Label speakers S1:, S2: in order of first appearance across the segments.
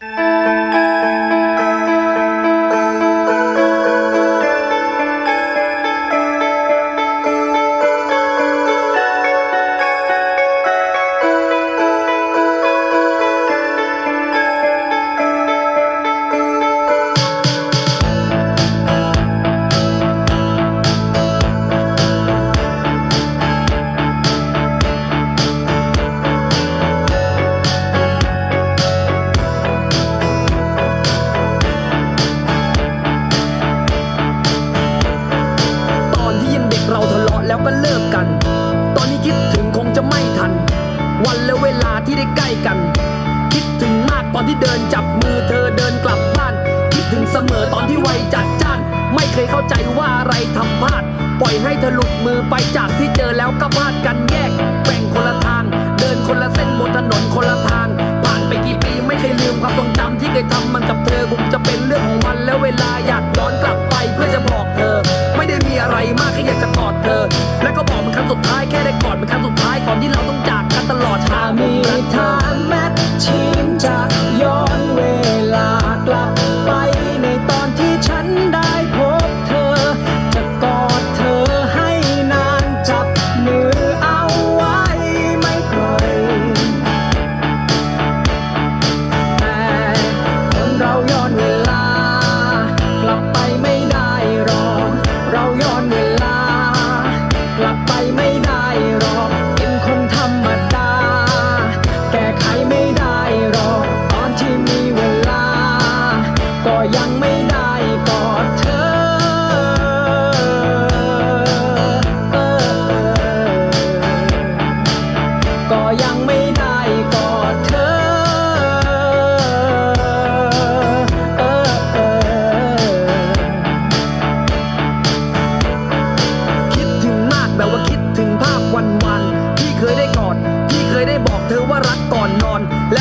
S1: ต จับมือเธอเดินกลับบ้าน คิดถึงเสมอตอนที่วัยจัดจ้าน ไม่เคยเข้าใจว่าอะไรทำพลาด ปล่อยให้เธอหลุดมือไปจากที่เจอแล้วก็พลาดกันแยกแบ่งคนละทาง เดินคนละเส้นบนถนนคนละทาง ผ่านไปกี่ปีไม่เคยลืมความทรงจำที่เคยทำมัน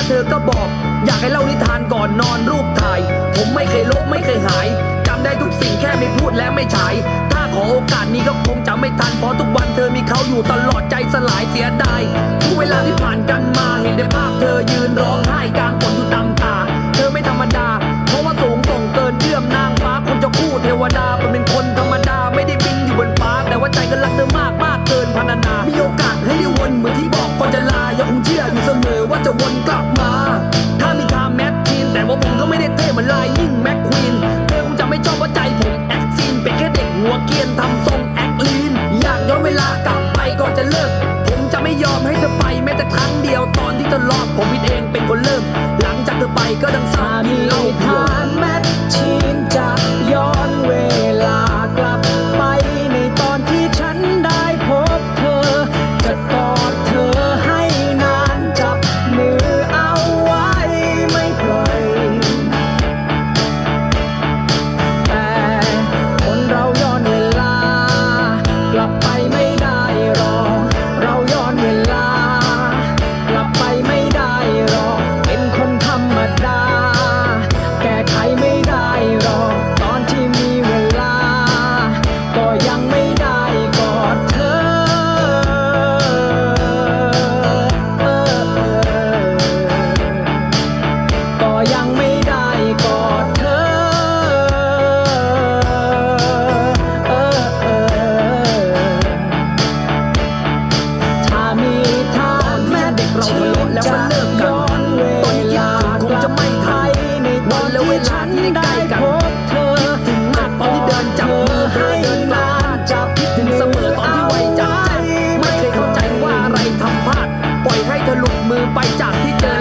S1: เธอก็บอก อยาก
S2: ให้เล่านิทา
S1: นก่อนนอนรูปถ่าย ผมไม่เคยลบไม่เคยหายจำได้ทุกสิ่งแค่ไม่พูดและไม่ฉาย ถ้าขอโอกาสนี้ก็คงจะไม่ทันเพราะทุกวันเธอมีเขาอยู่ตลอดใจสลายเสียดายทุกเวลาที่ผ่านกันมา ว่าผมก็ไม่ได้เท่เหมือนลายยิ่งแม็กควีนเธอคงจะไม่ชอบว่าใจผมแอคซีนเป็นแค่เด็กหัวเกียนทำทรงแอคลีนอยากย้อนเวลากลับไปก่อนจะเลิก ผมจะไม่ยอมให้เธอไปแม้แต่ครั้งเดียวตอนที่เธอรอดผมผิดเองเป็นคนเริ่ม หลังจากเธอไปก็ดังสามีเล่า
S2: ผ่านแมทชีน จะไม่ทันในตอนและเวลาที่ได้ใกล้กัน
S1: คิดถึงมากตอนที่เดินจับมือเธอเดินกลาน
S2: จับ
S1: คิดถึงเสมอตอนที่ไว้จัดแจ้งไม่เคยเข้าใจว่าอะไรทำพลาด ปล่อยให้เธอหลุดมือไปจากที่เจอ